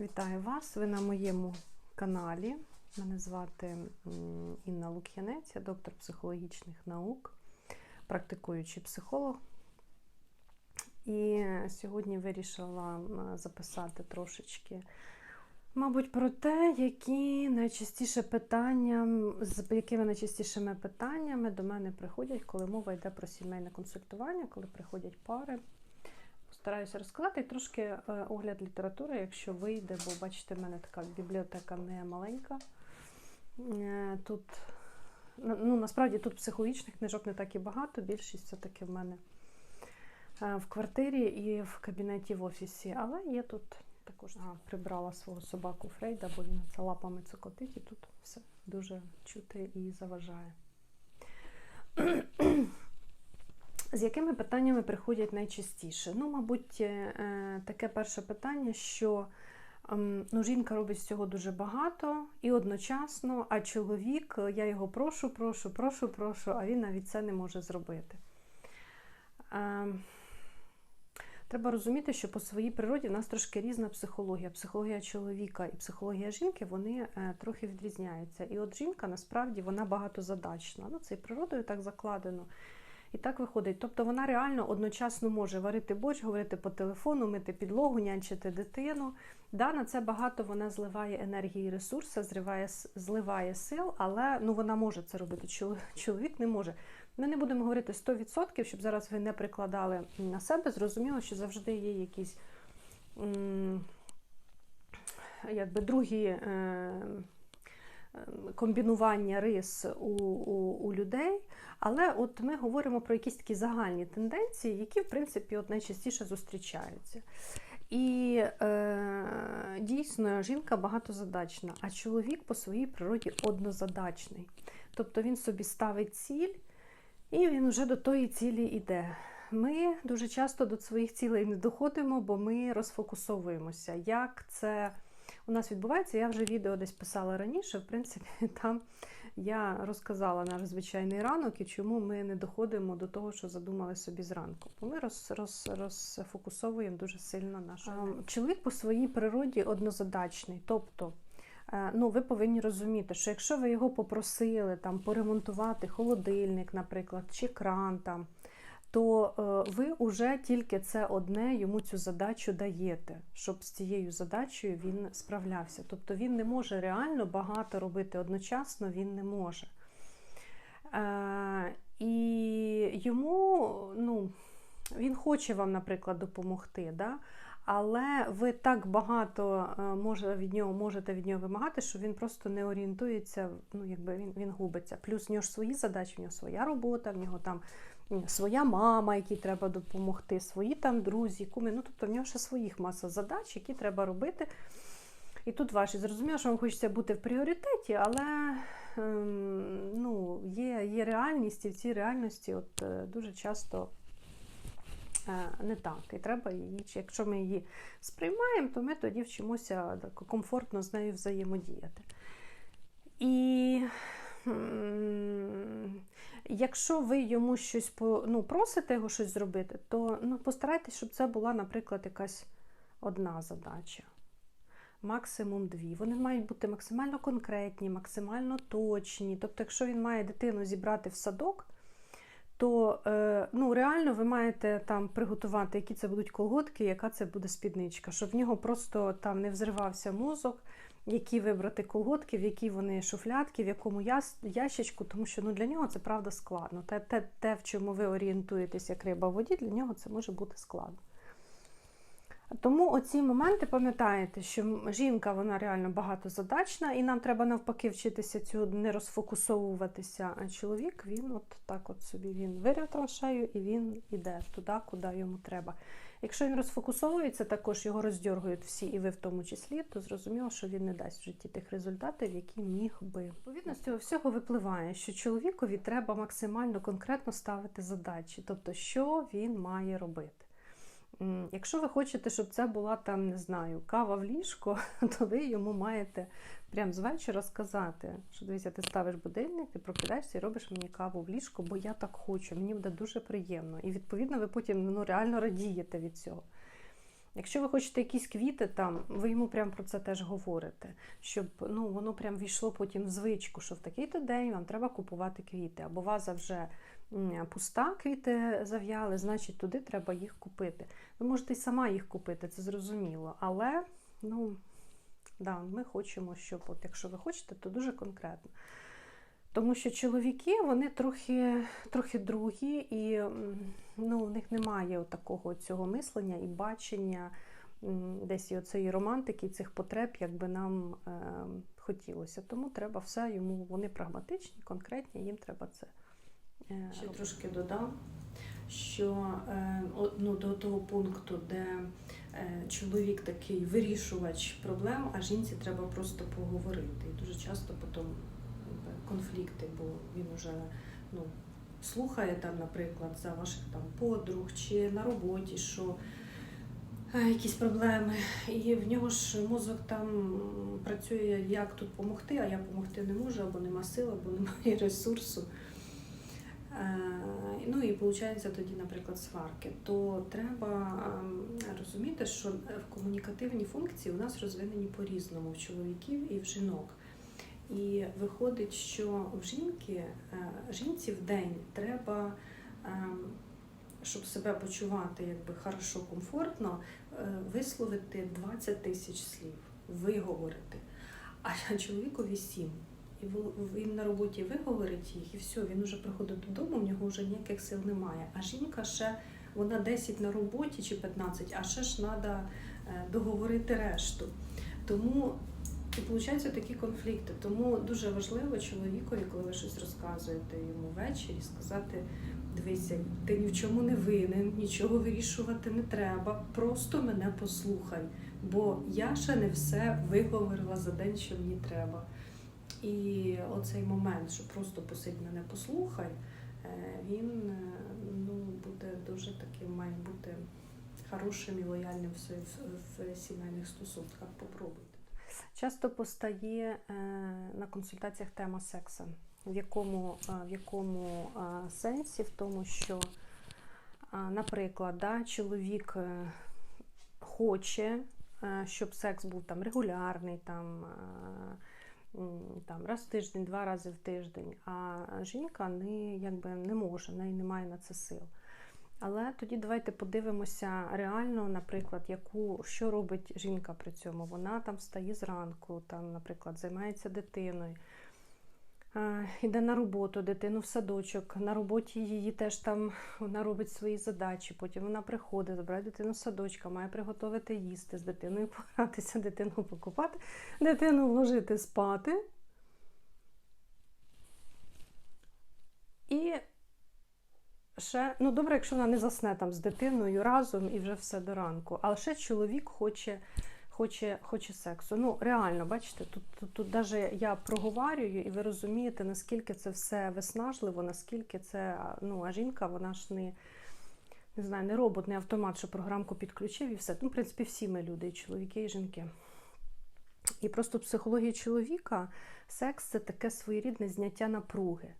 Вітаю вас! Ви на моєму каналі. Мене звати Інна Лук'янець, я доктор психологічних наук, практикуючий психолог. І сьогодні вирішила записати трошечки, мабуть, про те, які найчастіше питання, з якими найчастішими питаннями до мене приходять, коли мова йде про сімейне консультування, коли приходять пари. Стараюся розказати трошки е, огляд літератури, якщо вийде, бо бачите, в мене така бібліотека не маленька. Е, Тут, ну, насправді тут психологічних книжок не так і багато, більшість все-таки в мене е, в квартирі і в кабінеті в офісі. Але є тут також ага, прибрала свого собаку Фрейда, бо він це лапами цокотить, і тут все дуже чути і заважає. З якими питаннями приходять найчастіше? Ну, мабуть, е, таке перше питання, що ем, ну, жінка робить всього дуже багато і одночасно, а чоловік, я його прошу, прошу, прошу, прошу, а він навіть це не може зробити. Ем, Треба розуміти, що по своїй природі в нас трошки різна психологія. Психологія чоловіка і психологія жінки вони е, трохи відрізняються. І от жінка насправді вона багатозадачна. Ну, це і природою так закладено. І так виходить. Тобто вона реально одночасно може варити борщ, говорити по телефону, мити підлогу, нянчити дитину. Да, На це багато вона зливає енергії і ресурси, зриває, зливає сил, але ну, вона може це робити. Чоловік не може. Ми не будемо говорити 100%, щоб зараз ви не прикладали на себе. Зрозуміло, що завжди є якісь якби другі. Е- Комбінування рис у, у, у людей, але от ми говоримо про якісь такі загальні тенденції, які, в принципі, от найчастіше зустрічаються. І е, дійсно жінка багатозадачна, а чоловік по своїй природі однозадачний. Тобто він собі ставить ціль, і він вже до тої цілі йде. Ми дуже часто до своїх цілей не доходимо, бо ми розфокусовуємося. Як це у нас відбувається? Я вже відео десь писала раніше. В принципі, там я розказала наш звичайний ранок і чому ми не доходимо до того, що задумали собі зранку. Бо ми роз, роз, розфокусовуємо дуже сильно нашу. Чоловік по своїй природі однозадачний. Тобто, ну, ви повинні розуміти, що якщо ви його попросили там поремонтувати холодильник, наприклад, чи кран там. То ви вже тільки це одне йому цю задачу даєте, щоб з цією задачею він справлявся. Тобто він не може реально багато робити одночасно, він не може. І йому, ну, він хоче вам, наприклад, допомогти. Да? Але ви так багато може, від нього можете від нього вимагати, що він просто не орієнтується, ну, якби він він губиться. Плюс в нього ж свої задачі, в нього своя робота, в нього там своя мама, якій треба допомогти, свої там друзі, куми. Ну, тобто в нього ще своїх маса задач, які треба робити. І тут ваші зрозуміло, що вам хочеться бути в пріоритеті, але ем, ну, є є реальність, і в цій реальності от, е, дуже часто е, не так. І треба її, якщо ми її сприймаємо, то ми тоді вчимося комфортно з нею взаємодіяти. І Якщо ви йому щось ну, просите його щось зробити, то ну, постарайтесь, щоб це була, наприклад, якась одна задача. Максимум дві. Вони мають бути максимально конкретні, максимально точні. Тобто, якщо він має дитину зібрати в садок, то е, ну, реально ви маєте там приготувати, які це будуть колготки, яка це буде спідничка, щоб в нього просто там не взривався мозок які вибрати колготки, в які вони шуфлятки, в якому ящичку, тому що ну, для нього це правда складно. Те, те, те, в чому ви орієнтуєтесь як риба в воді, для нього це може бути складно. Тому оці моменти пам'ятаєте, що жінка вона реально багатозадачна, і нам треба навпаки вчитися цього не розфокусовуватися. А чоловік він от так от собі він вирив траншею і він іде туди, куди йому треба. Якщо він розфокусовується, також його роздьоргують всі, і ви в тому числі, то зрозуміло, що він не дасть в житті тих результатів, які міг би. Відповідно, з цього всього випливає, що чоловікові треба максимально конкретно ставити задачі, тобто, що він має робити. Якщо ви хочете, щоб це була там, не знаю, кава в ліжко, то ви йому маєте прямо з вечора сказати, що дивіться, ти ставиш будильник, ти прокидаєшся і робиш мені каву в ліжко, бо я так хочу, мені буде дуже приємно. І відповідно ви потім ну, реально радієте від цього. Якщо ви хочете якісь квіти, там ви йому прямо про це теж говорите, щоб ну, воно прям війшло потім в звичку, що в такий-то день вам треба купувати квіти, або ваза вже пуста, квіти зав'яли, значить туди треба їх купити. Ви можете й сама їх купити, це зрозуміло. Але ну, да, ми хочемо, щоб, от, якщо ви хочете, то дуже конкретно. Тому що чоловіки вони трохи трохи другі, і ну, в них немає такого цього мислення і бачення десь і оцеї романтики, і цих потреб, як би нам е, хотілося. Тому треба все йому, вони прагматичні, конкретні, їм треба це. Е, Ще робити. трошки додам, що е, ну, до того пункту, де е, чоловік такий вирішувач проблем, а жінці треба просто поговорити. І дуже часто потім конфлікти, бо він уже ну, слухає там, наприклад, за ваших там подруг чи на роботі, що якісь проблеми, і в нього ж мозок там працює, як тут допомогти, а я допомогти не можу, або нема сил, або немає ресурсу. Е, Ну і виходить тоді, наприклад, сварки. То треба ем, розуміти, що в комунікативні функції у нас розвинені по-різному в чоловіків і в жінок. І виходить, що в жінки, е, жінці в день треба, ем, щоб себе почувати якби хорошо, комфортно, е, висловити 20 тисяч слів, виговорити. А чоловікові 7. І він на роботі виговорить їх, і все, він вже приходить додому, в нього вже ніяких сил немає. А жінка ще вона 10 на роботі чи 15, а ще ж треба договорити решту. Тому і виходять такі конфлікти. Тому дуже важливо чоловікові, коли ви щось розказуєте йому ввечері, сказати: дивися, ти ні в чому не винен, нічого вирішувати не треба, просто мене послухай. Бо я ще не все виговорила за день, що мені треба. І оцей момент, що просто посидь мене послухай, е, він е, ну, буде дуже таким, має бути хорошим і лояльним в, сімейних стосунках. Попробуйте. Часто постає е, на консультаціях тема сексу. В якому, в якому сенсі? В тому, що, наприклад, да, чоловік хоче, щоб секс був там регулярний, там, там, раз в тиждень, два рази в тиждень, а жінка не, якби, не може, в неї немає на це сил. Але тоді давайте подивимося реально, наприклад, яку що робить жінка при цьому. Вона там встає зранку, там, наприклад, займається дитиною, йде на роботу, дитину в садочок. На роботі її теж там вона робить свої задачі. Потім вона приходить, забирає дитину з садочка, має приготувати їсти, з дитиною погратися, дитину покупати, дитину вложити спати. І ще, ну добре, якщо вона не засне там з дитиною разом і вже все до ранку. Але ще чоловік хоче, хоче, хоче сексу. Ну, реально, бачите, тут, тут, тут навіть я проговарюю, і ви розумієте, наскільки це все виснажливо, наскільки це, ну, а жінка, вона ж не. Не знаю, не робот, не автомат, що програмку підключив і все. Ну, в принципі, всі ми люди, і чоловіки, і жінки. І просто в психології чоловіка секс це таке своєрідне зняття напруги.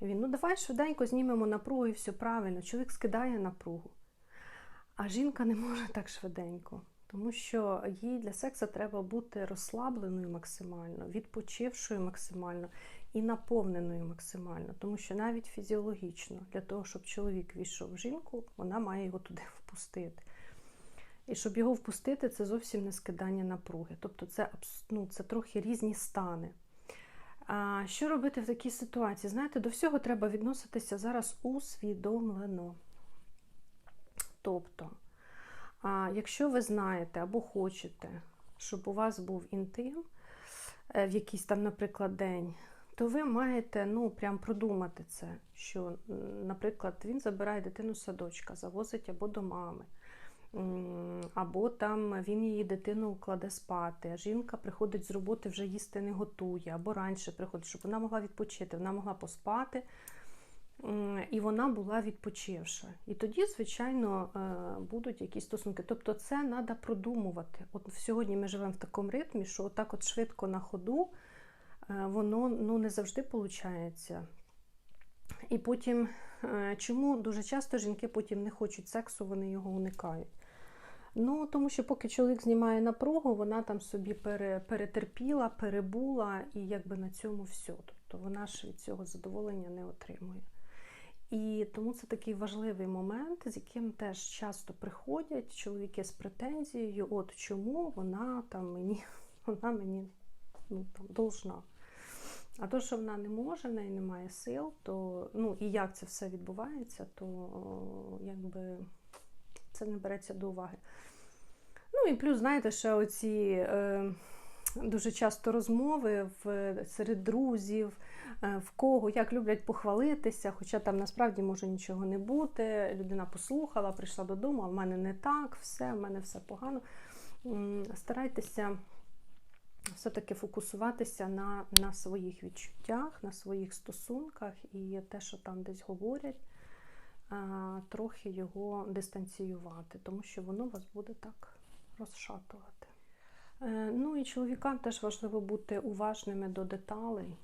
Він, ну давай швиденько знімемо напругу і все правильно. Чоловік скидає напругу. А жінка не може так швиденько, тому що їй для сексу треба бути розслабленою максимально, відпочившою максимально і наповненою максимально. Тому що навіть фізіологічно, для того, щоб чоловік війшов в жінку, вона має його туди впустити. І щоб його впустити, це зовсім не скидання напруги. Тобто це, ну, це трохи різні стани. А що робити в такій ситуації? Знаєте, до всього треба відноситися зараз усвідомлено. Тобто, якщо ви знаєте або хочете, щоб у вас був інтим е, в якийсь там, наприклад, день, то ви маєте ну, прям продумати це, що, наприклад, він забирає дитину з садочка, завозить або до мами. Або там він її дитину кладе спати, а жінка приходить з роботи, вже їсти не готує, або раніше приходить, щоб вона могла відпочити, вона могла поспати, і вона була відпочивша. І тоді, звичайно, е, будуть якісь стосунки. Тобто, це треба продумувати. От сьогодні ми живемо в такому ритмі, що отак от швидко на ходу е, воно ну, не завжди виходить. І потім, е, чому дуже часто жінки потім не хочуть сексу, вони його уникають. Ну, тому що поки чоловік знімає напругу, вона там собі пере, перетерпіла, перебула, і якби на цьому все. Тобто вона ж від цього задоволення не отримує. І тому це такий важливий момент, з яким теж часто приходять чоловіки з претензією, от чому вона там мені, вона мені ну, там, должна. А то, що вона не може, в неї немає сил, то ну і як це все відбувається, то якби це не береться до уваги. Ну і плюс, знаєте, ще оці е, дуже часто розмови в, серед друзів, в кого як люблять похвалитися, хоча там насправді може нічого не бути. Людина послухала, прийшла додому, а в мене не так, все, в мене все погано. Старайтеся все-таки фокусуватися на, на своїх відчуттях, на своїх стосунках і те, що там десь говорять, трохи його дистанціювати, тому що воно вас буде так розшатувати. Е, Ну і чоловікам теж важливо бути уважними до деталей.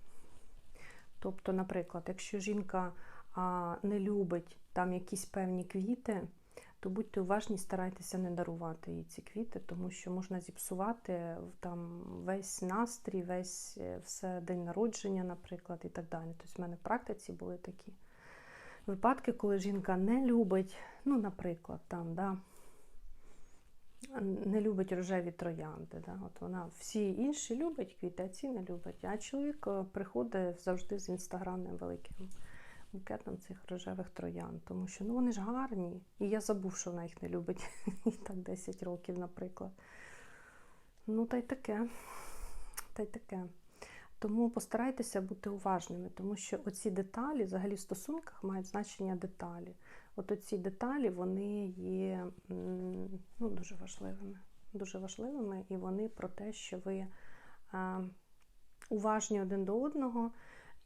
Тобто, наприклад, якщо жінка а, не любить там якісь певні квіти, то будьте уважні, старайтеся не дарувати їй ці квіти, тому що можна зіпсувати там весь настрій, весь е, все день народження, наприклад, і так далі. Тобто в мене в практиці були такі випадки, коли жінка не любить, ну, наприклад, там, да, не любить рожеві троянди. Да? От вона всі інші любить квіти, а ці не любить. А чоловік е, приходить завжди з інстаграмним великим букетом цих рожевих троян, тому що ну, вони ж гарні. І я забув, що вона їх не любить. І так 10 років, наприклад. Ну, та й таке. Та й таке. Тому постарайтеся бути уважними, тому що оці деталі, взагалі в стосунках, мають значення деталі. От оці деталі вони є ну, дуже важливими. Дуже важливими, і вони про те, що ви уважні один до одного,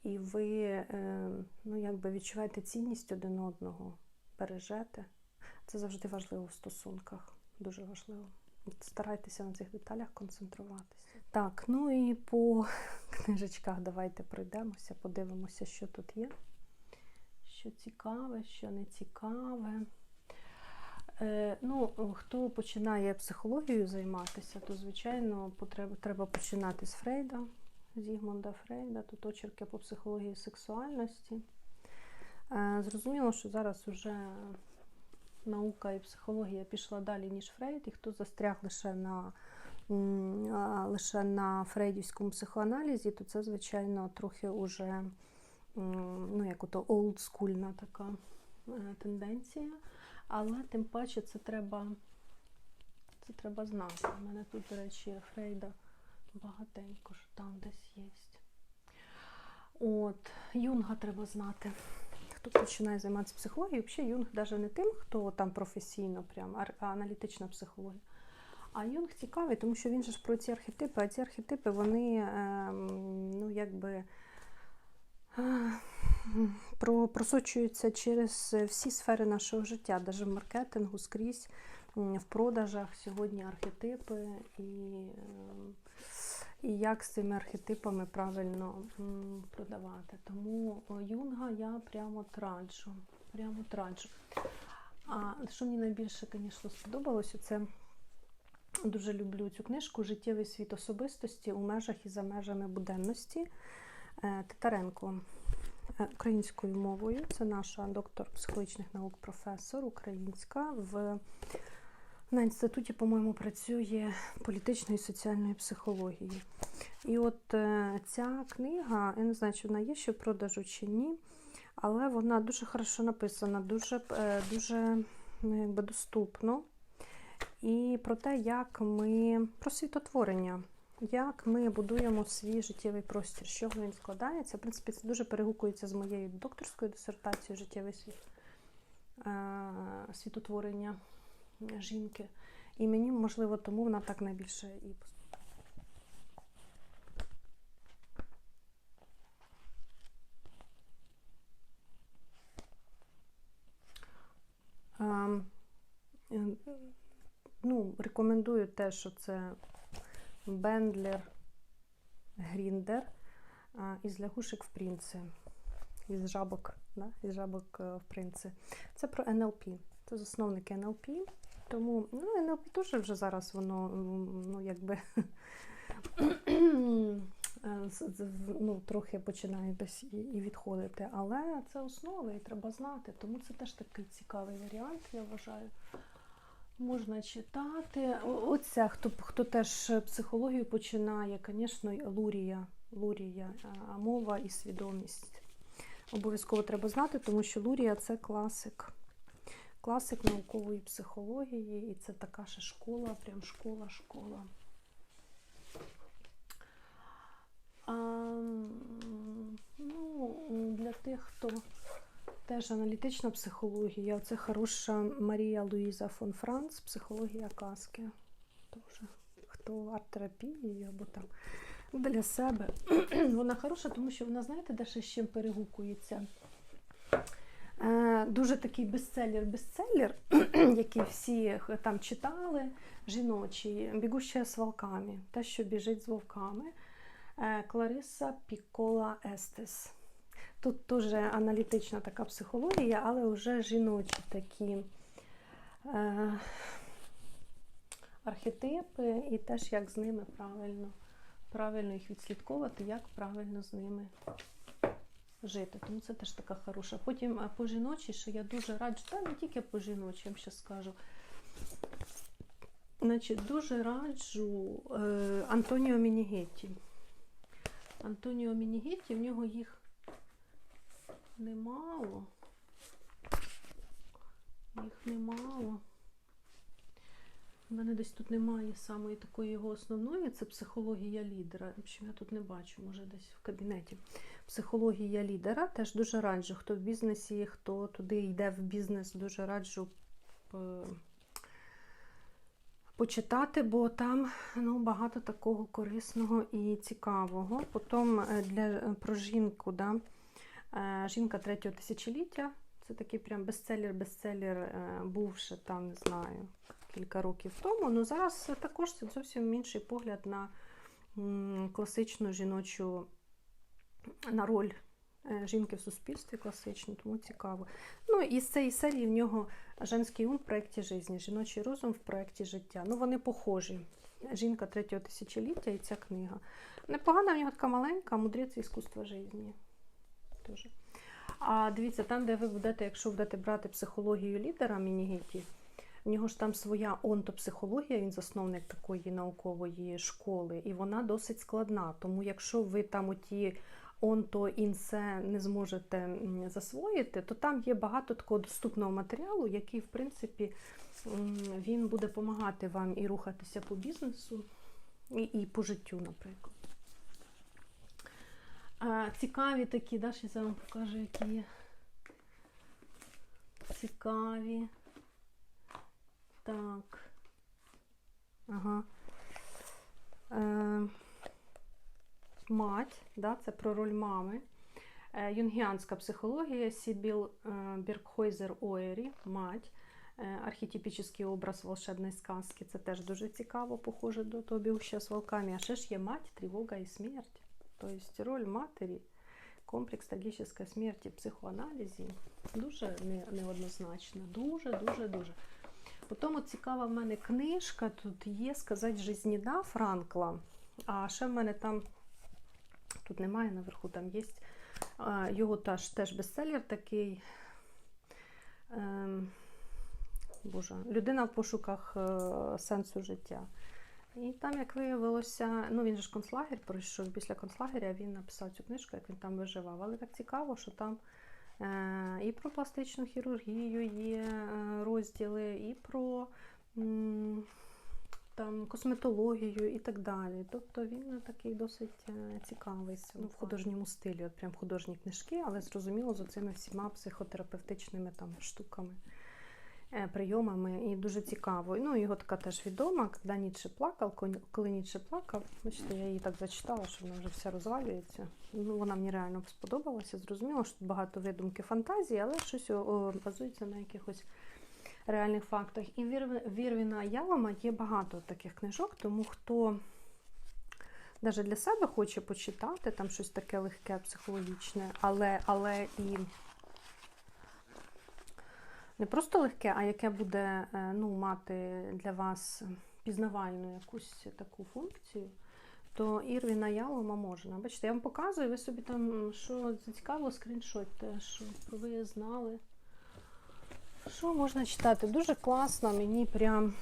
і ви е, ну, якби відчуваєте цінність один одного, бережете. Це завжди важливо в стосунках. Дуже важливо. Старайтеся на цих деталях концентруватися. Так, ну і по книжечках давайте пройдемося, подивимося, що тут є. Що цікаве, що не цікаве. Е, ну, хто починає психологією займатися, то, звичайно, потреба, треба починати з Фрейда, Зігмунда Фрейда, тут очерки по психології сексуальності. Е, зрозуміло, що зараз вже наука і психологія пішла далі, ніж Фрейд, і хто застряг лише на, лише на фрейдівському психоаналізі, то це, звичайно, трохи уже ну, як ото олдскульна така е, тенденція. Але тим паче це треба, це треба знати. У мене тут, до речі, Фрейда багатенько, що там десь є. От, Юнга треба знати. Хто починає займатися психологією, взагалі Юнг навіть не тим, хто там професійно, прям, а аналітична психологія. А Юнг цікавий, тому що він же ж про ці архетипи, а ці архетипи, вони ем, ну, якби е, про, просочуються через всі сфери нашого життя, навіть в маркетингу, скрізь, в продажах сьогодні архетипи і, і як з цими архетипами правильно продавати. Тому Юнга я прямо от раджу. Прямо от раджу. А що мені найбільше, звісно, сподобалося, це дуже люблю цю книжку Життєвий світ особистості у межах і за межами буденності Е, Титаренко е, українською мовою. Це наша доктор психологічних наук, професор українська. В, на інституті, по-моєму, працює політичної і соціальної психології. І от е, ця книга, я не знаю, чи вона є ще в продажу чи ні, але вона дуже хорошо написана, дуже, дуже ну, якби, доступно. І про те, як ми про світотворення, як ми будуємо свій життєвий простір, з чого він складається. В принципі, це дуже перегукується з моєю докторською дисертацією Життєвий світ е, світотворення жінки. І мені, можливо, тому вона так найбільше і Ем, е, Ну, рекомендую те, що це Бендлер Гріндер із лягушек в принци, із жабок, да? із жабок е, в принци. Це про НЛП. Це засновники НЛП. Тому ну, НЛП теж вже зараз воно ну, якби е, ну, трохи починає десь і відходити. Але це основи і треба знати. Тому це теж такий цікавий варіант, я вважаю. Можна читати. Оця, хто, хто теж психологію починає, звісно, Лурія, Лурія, мова і свідомість. Обов'язково треба знати, тому що Лурія це класик. Класик наукової психології, і це така ще школа, прям школа, школа. А, ну, для тих, хто теж аналітична психологія, це хороша Марія Луїза фон Франц, психологія казки. Тоже. Хто арт-терапією або там для себе. вона хороша, тому що вона, знаєте, де ще з чим перегукується. Е, дуже такий бестселер-бестселер, який всі там читали, жіночий, бігуща з волками, те, що біжить з вовками. Е, Клариса Пікола Естес. Тут теж аналітична така психологія, але вже жіночі такі е, архетипи, і теж як з ними правильно, правильно їх відслідковувати, як правильно з ними жити. Тому це теж така хороша. Потім по жіночі, що я дуже раджу, та не тільки по жіночі, я вам ще скажу. Значить, дуже раджу е, Антоніо Мінігетті. Антоніо Мінігетті, в нього їх немало. Їх немало. У мене десь тут немає самої такої його основної, це психологія лідера. В я тут не бачу, може десь в кабінеті. Психологія лідера теж дуже раджу. Хто в бізнесі, хто туди йде в бізнес, дуже раджу е, почитати, бо там ну, багато такого корисного і цікавого. Потім е, для, про жінку, да? Е, жінка третього тисячоліття. Це такий прям бестселер-бестселер е, був ще там, не знаю, кілька років тому. Ну зараз також це зовсім інший погляд на класичну жіночу на роль е, жінки в суспільстві класичну, тому цікаво. Ну і з цієї серії в нього женський ум в проєкті житті, жіночий розум в проєкті життя. Ну вони похожі. Жінка третього тисячоліття і ця книга. Непогана в нього така маленька, мудрець іскусства життя. Тоже. А дивіться, там, де ви будете, якщо будете брати психологію лідера Мінігеті, в нього ж там своя онтопсихологія, він засновник такої наукової школи, і вона досить складна. Тому якщо ви там оті онто інсе не зможете засвоїти, то там є багато такого доступного матеріалу, який, в принципі, він буде допомагати вам і рухатися по бізнесу, і, і по життю, наприклад. Цікаві такі, да, ще я вам покажу, які є. Цікаві. Так. Ага. Е, мать, да, це про роль мами. Е, юнгіанська психологія Сібіл е, Біркхойзер Оері, мать. Е, архетипічний образ волшебної сказки. Це теж дуже цікаво, похоже до того бігуща з волками. А ще ж є мать, тривога і смерть. Тобто роль матері, комплекс трагічної смерті в психоаналізі дуже не- неоднозначна. Дуже, дуже, дуже. Потім от цікава в мене книжка, тут є сказати жизніда Франкла. А ще в мене там, тут немає наверху, там є його теж, теж бестселер такий. Ем, Боже, людина в пошуках е, сенсу життя. І там, як виявилося, ну він же ж концлагер пройшов після концлагеря, він написав цю книжку, як він там виживав. Але так цікаво, що там е, і про пластичну хірургію є е, розділи, і про м, там, косметологію і так далі. Тобто він такий досить е, цікавий ну, в художньому стилі, от прям художні книжки, але зрозуміло з оцими всіма психотерапевтичними там штуками прийомами і дуже цікаво. Ну, його така теж відома, коли Ніцше плакав, коли- Ніцше плакав, бачите, я її так зачитала, що вона вже вся розвалюється. Ну, вона мені реально сподобалася. Зрозуміло, що багато видумки фантазії, але щось базується на якихось реальних фактах. І Вір- Вірвіна Ялома є багато таких книжок, тому хто навіть для себе хоче почитати, там щось таке легке, психологічне, але, але і не просто легке, а яке буде е, ну, мати для вас пізнавальну якусь таку функцію, то Ірвіна Ялома можна. Бачите, я вам показую, ви собі там, що зацікавило, скріншотьте, що ви знали. Що можна читати? Дуже класно, мені прям.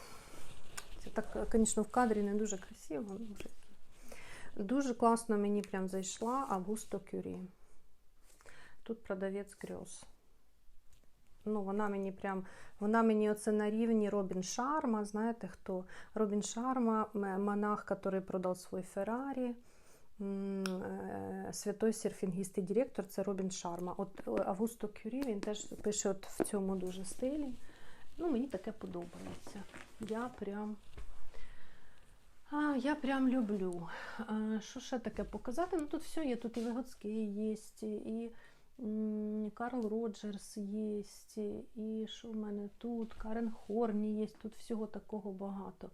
Це так, звісно, в кадрі не дуже красиво. ну. Дуже класно мені прям зайшла Августо Кюрі. Тут продавець грез. Ну, вона мені прям, вона мені оце на рівні Робін Шарма. Знаєте хто? Робін Шарма, монах, який продав свій Феррарі. Е, Святой серфінгіст і директор це Робін Шарма. От е, Августо Кюрі він теж пише от в цьому дуже стилі. Ну, мені таке подобається. Я прям. А, я прям люблю. А, що ще таке показати? Ну тут все є. Тут і Вигодський є, і Карл Роджерс є, і що в мене тут? Карен Хорні є, тут всього такого багато.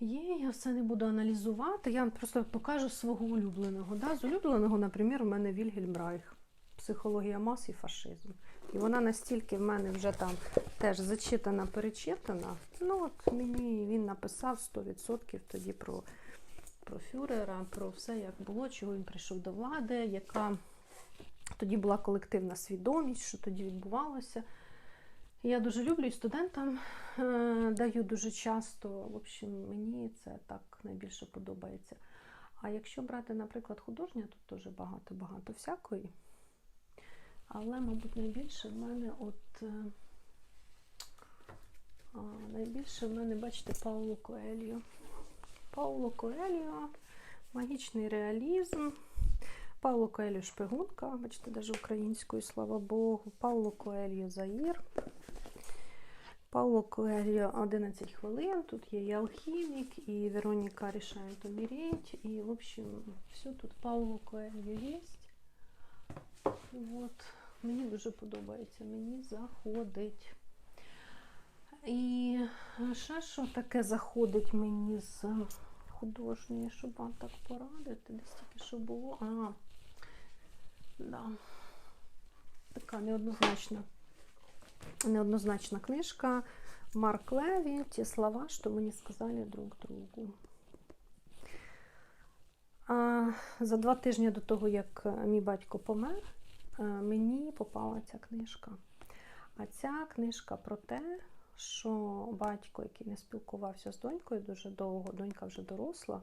Є, я все не буду аналізувати. Я вам просто покажу свого улюбленого. Да? З улюбленого, наприклад, у мене Вільгельм Райх. Психологія мас і фашизм. І вона настільки в мене вже там теж зачитана, перечитана. Ну от мені він написав 100% тоді про, про фюрера, про все, як було, чого він прийшов до влади, яка тоді була колективна свідомість, що тоді відбувалося. Я дуже люблю і студентам е, даю дуже часто. В общем, мені це так найбільше подобається. А якщо брати, наприклад, художнє, тут теж багато-багато всякої. Але, мабуть, найбільше в мене от. е, А, найбільше в мене, бачите, Пауло Коельо. Пауло Коельо, магічний реалізм. Пауло Коельо Шпигунка, бачите, навіть українською, слава Богу. Пауло Коельо Заїр. Пауло Коельо 11 хвилин. Тут є і алхімік, і Вероніка рішає поміріть. І, в общем, все тут Пауло Коельо є. От. Мені дуже подобається, мені заходить. І ще що таке заходить мені з художньої, щоб вам так порадити, десь тільки що було. А, да. Така неоднозначна, неоднозначна книжка. Марк Леві, ті слова, що мені сказали друг другу. А, за два тижні до того, як е, мій батько помер, е, мені попала ця книжка. А ця книжка про те, що батько, який не спілкувався з донькою дуже довго, донька вже доросла.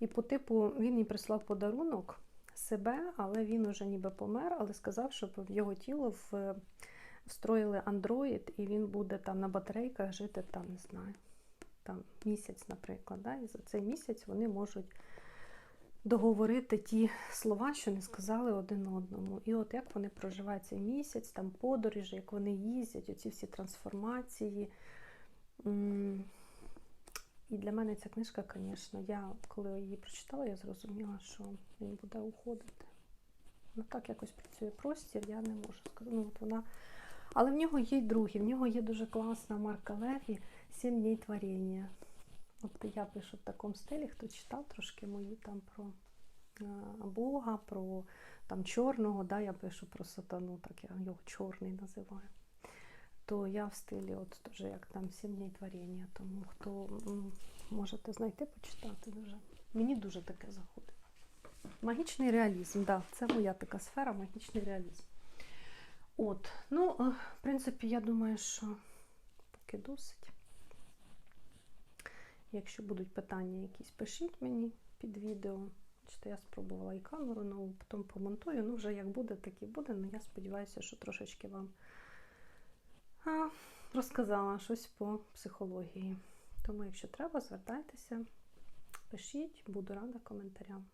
І по типу він їй прислав подарунок себе, але він уже ніби помер, але сказав, щоб в його тіло в, встроїли андроїд, і він буде там на батарейках жити там, не знаю, там місяць, наприклад. Да? І за цей місяць вони можуть договорити ті слова, що не сказали один одному. І от як вони проживають цей місяць, там подорожі, як вони їздять, оці всі трансформації. І для мене ця книжка, звісно, я коли її прочитала, я зрозуміла, що він буде уходити. Ну так якось працює простір, я не можу сказати. Ну, от вона... Але в нього є й другі, в нього є дуже класна Марка Леві «Сім днів творіння. От я пишу в такому стилі, хто читав трошки мої там про е, Бога, про там чорного, да, я пишу про сатану, так я його чорний називаю. То я в стилі, от теж як там сім днів творіння. Тому хто можете знайти, почитати дуже. Мені дуже таке заходить. Магічний реалізм, да, це моя така сфера, магічний реалізм. От, ну, е, в принципі, я думаю, що поки досить. Якщо будуть питання якісь, пишіть мені під відео. Бачите, я спробувала і камеру нову, потім помонтую. Ну, вже як буде, так і буде. Ну, я сподіваюся, що трошечки вам розказала щось по психології. Тому, якщо треба, звертайтеся, пишіть, буду рада коментарям.